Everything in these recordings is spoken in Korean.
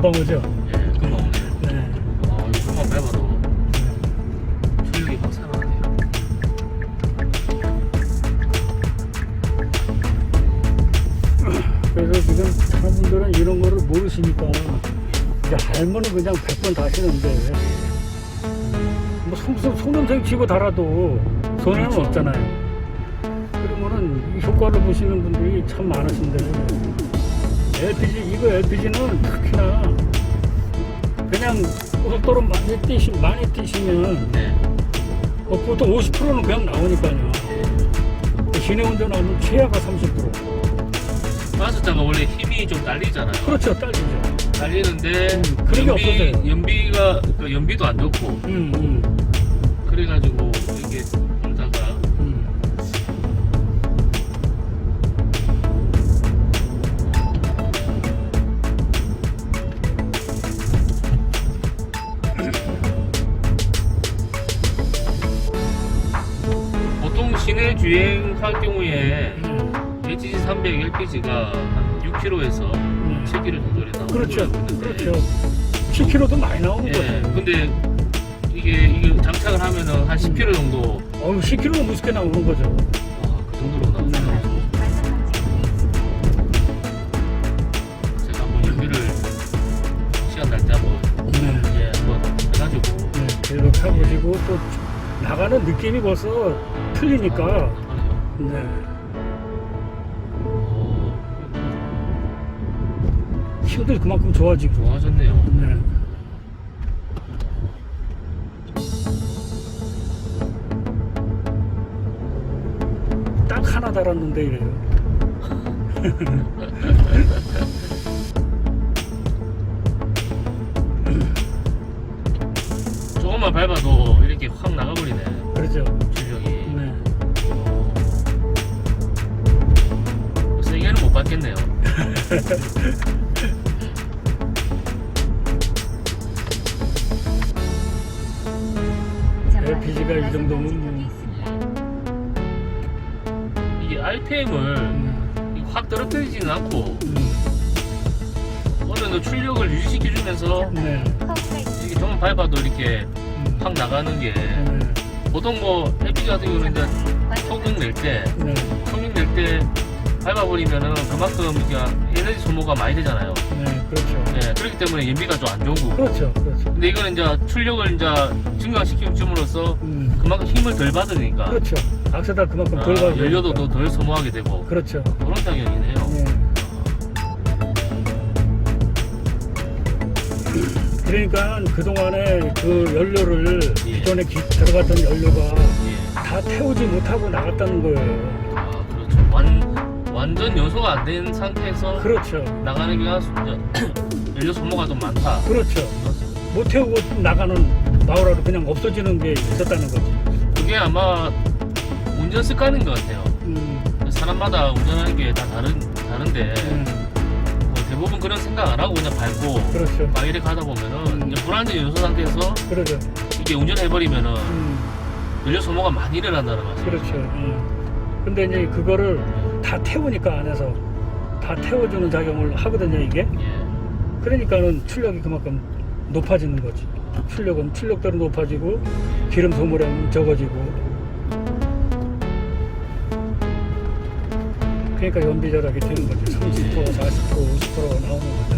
금방 오죠. 예, 금방 오네요. 네. 아, 밟아도 출력이 확 살아나네요. 그래서 지금 사람들은 이런 거를 모르시니까 이제 알면은 그냥 100번 다시는데 뭐 손, 손음생 치고 달아도 손해는 그렇죠. 없잖아요. 그러면은 이 효과를 보시는 분들이 참 많으신데 LPG 이거 LPG는 특히나 그냥 고속도로 많이 뛰시 많이 뛰시면 네. 뭐 보통 50%는 그냥 나오니까요. 시내 운전하면 최하가 30%. 가스차가 원래 힘이 좀 딸리잖아요. 그렇죠, 딸리죠. 딸리는데 음, 그런 게 연비, 없어져요. 연비가 그 연비도 안 좋고 음, 음, 그래가지고 보통 시내 주행할 경우에 음. HG 300 LPG가 한 6km에서 음. 7km 정도 이렇게 나오는 그렇죠, 그렇죠. 10km도 많이 나오는 예, 거죠. 근데 이게 이게 장착을 하면은 한 10km 정도 어우, 10km는 무섭게 나오는 거죠. 아, 그 정도로 나오죠. 제가 한번 연비를 시간 날 때 한번 네. 예, 한번 해가지고 네, 계속 타보시고 또 나가는 느낌이 벌써 틀리니까. 네. 어, 힘도 그만큼 좋아지고. 좋아졌네요. 네. 딱 하나 달았는데 이래요. 조금만 밟아도 이렇게 확 나가버리네. 그렇죠. 출력이. 받겠네요. LPG가 이 정도면 뭐. 이게 RPM을 음, 확 떨어뜨리지는 않고 음, 어느 정도 출력을 유지시켜주면서 네. 이게 조금 밟아도 이렇게 음, 확 나가는 게 네. 보통 뭐 LPG 같은 경우는 이제 소금 낼 때, 네. 소금 낼때 밟아버리면은 그만큼 이게 에너지 소모가 많이 되잖아요. 네. 그렇죠. 예, 그렇기 때문에 연비가 좀 안 좋은 거고. 그렇죠. 그렇죠. 근데 이거는 이제 출력을 이제 증강시킴으로써 음, 그만큼 힘을 덜 받으니까 그렇죠. 악세다 그만큼 아, 덜 가고. 연료도 더 덜 소모하게 되고 그렇죠. 그런 작용이네요. 네. 그러니까 그동안에 그 연료를 예. 기존에 기- 들어갔던 연료가 예. 다 태우지 못하고 나갔다는 거예요. 아, 그렇죠. 완, 완전 연소가 안 된 상태에서 그렇죠. 나가는 게 연료 소모가 좀 많다. 그렇죠. 못 태우고 나가는 마우라로 그냥 없어지는 게 있었다는 거지. 그게 아마 운전 습관인 것 같아요. 음, 사람마다 운전하는 게 다 다른, 다른데 음, 뭐 대부분 그런 생각 안 하고 그냥 밟고 그렇죠. 막 이렇게 가다 보면은 음. 불안전 연소 상태에서 그러죠. 이게 운전해 버리면은 음, 연료 소모가 많이 일어난다는 말이죠. 그렇죠. 음. 근데 이제 그거를 다 태우니까 안에서 다 태워주는 작용을 하거든요, 이게. 예. 그러니까는 출력이 그만큼 높아지는 거지. 출력은 출력대로 높아지고 기름 소모량은 적어지고. 그러니까 연비 절약이 되는 거죠. 30%, 40%, 50% 나오는 거죠.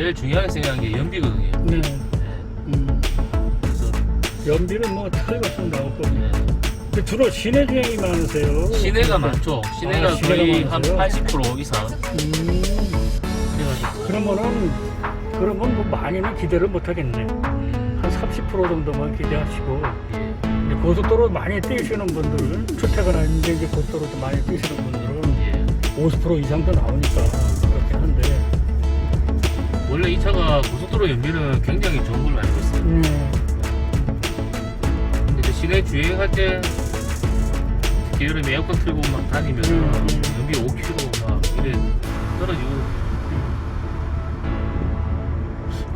제일 중요하게 생각한 게 연비거든요. 네. 예. 음, 그래서 연비는 뭐 틀림없이 나올 거고. 예. 근데 주로 시내 주행이 많으세요? 시내가 많죠. 시내가 아, 시내가 거의 한 많으세요? 80% 이상. 음, 그래가지고 그러면은, 그러면 뭐 많이는 기대를 못 하겠네. 음, 한30% 정도만 기대하시고. 예. 이제 고속도로 많이 뛰시는 분들, 출퇴근하는데 이제 고속도로도 많이 뛰시는 분들은 예. 50% 이상도 나오니까 원래 이 차가 고속도로 연비는 굉장히 좋은 걸로 알고 있어요. 음, 근데 이제 시내 주행할 때 이렇게 여름에 에어컨 틀고 막 다니면 음, 음. 연비 5kg 막 이래 떨어지고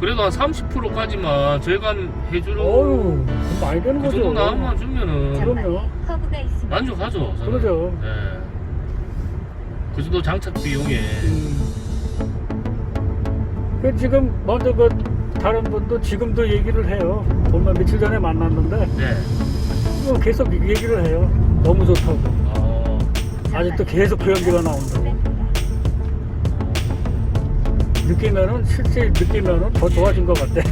그래도 한 30%까지만 절감해주는 어우 많이 되는 그 거죠. 정도 나만 주면은 그럼요. 커브가 있습니다. 만족하죠. 저는. 그러죠. 예. 그 정도 장착 비용에 음. 그 지금 먼저 그 다른 분도 지금도 얘기를 해요. 얼마 며칠 전에 만났는데 네. 뭐 계속 얘기를 해요. 너무 좋다고. 어, 아직도 계속 그 연기가 나온다고. 느끼면은 실제 느끼면은 더 좋아진 것 같대.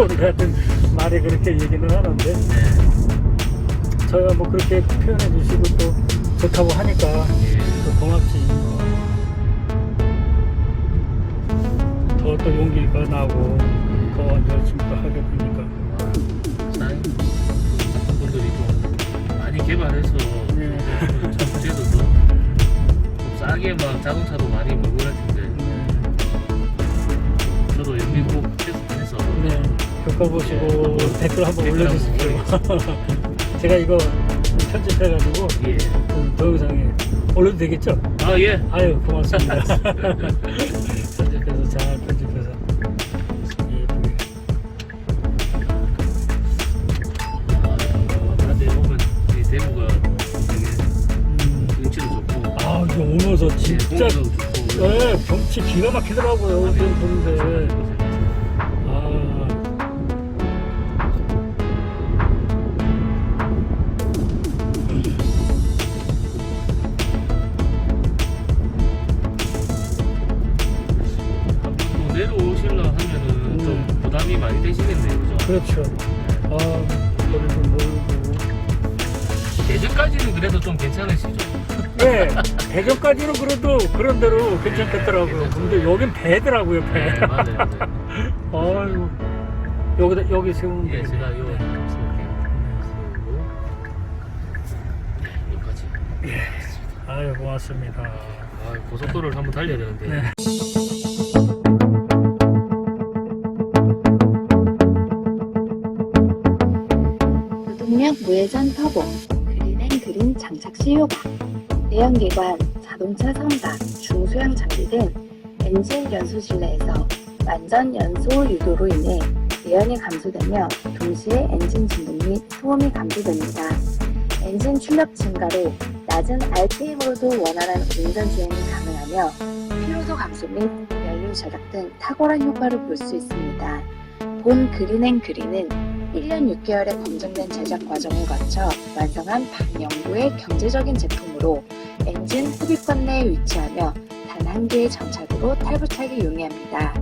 우리 같은 말이 그렇게 얘기는 하는데 네. 저희가 뭐 그렇게 표현해 주시고 또 좋다고 하니까 예. 또 고맙지. 또 용기가 나고 더 열심히 또 하게 되니까. 사장님 분들이 좀 많이 개발해서 네. 더좀 싸게 막 자동차도 많이 몰고 할 텐데 네, 저도 연비 꼭 테스트해서 네. 겪어보시고 댓글 한번 댓글 올려주십시오. 한번 제가 이거 편집해가지고 예. 그 동영상에 올려도 되겠죠? 아 예. 아유 고맙습니다. 아 이거 오면서 진짜 좋고 네, 경치 기가 막히더라고요. 지금 보는데. 아, 하면은 좀 음. 부담이 많이 되시겠네요, 그죠? 그렇죠. 아, 거리도 멀고. 대전까지는 그래도 좀 괜찮으시죠? 네, 대전까지는 그래도 그런 대로 괜찮겠더라고요. 근데 여긴 배더라고요, 배. 네, 맞아요, 맞아요. 아이고. 여기다, 여기 세우는 예, 데. 제가 요 세울게요. 세우고 여기까지. 아유, 고맙습니다. 아, 고속도로를 한번 달려야 되는데. 네. 무동력 무회전 터보, 효과, 내연기관, 자동차 선박, 중소형 장비 등 엔진 연소 실내에서 완전 연소 유도로 인해 내연이 감소되며 동시에 엔진 진동 및 소음이 감소됩니다. 엔진 출력 증가로 낮은 RPM으로도 원활한 운전 주행이 가능하며 피로도 감소 및 연료 절약 등 탁월한 효과를 볼 수 있습니다. 본 그린앤 그린은 1년 6개월의 검증된 제작 과정을 거쳐 완성한 반영구의 경제적인 제품으로 엔진 흡입권 내에 위치하며 단 한 개의 장착으로 탈부착이 용이합니다.